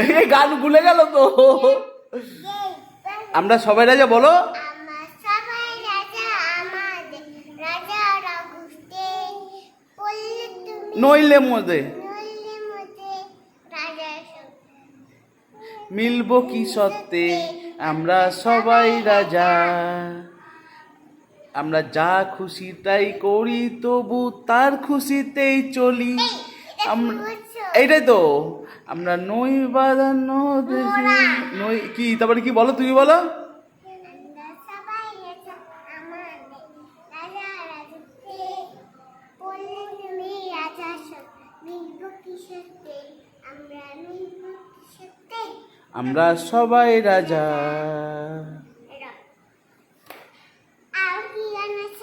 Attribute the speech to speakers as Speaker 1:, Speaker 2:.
Speaker 1: এই গান ভুলে গেল তো। আমরা সবাই রাজা বলো। নইলে মধ্যে মিলবো কি সত্ত্বে আমরা সবাই রাজা। আমরা যা খুশি তাই করি তবু তার খুশিতেই চলি। এইটাই তো। আমরা নই দেশে নই কি, তারপরে কি বলো, তুমি বলো? আমরা সবাই রাজা।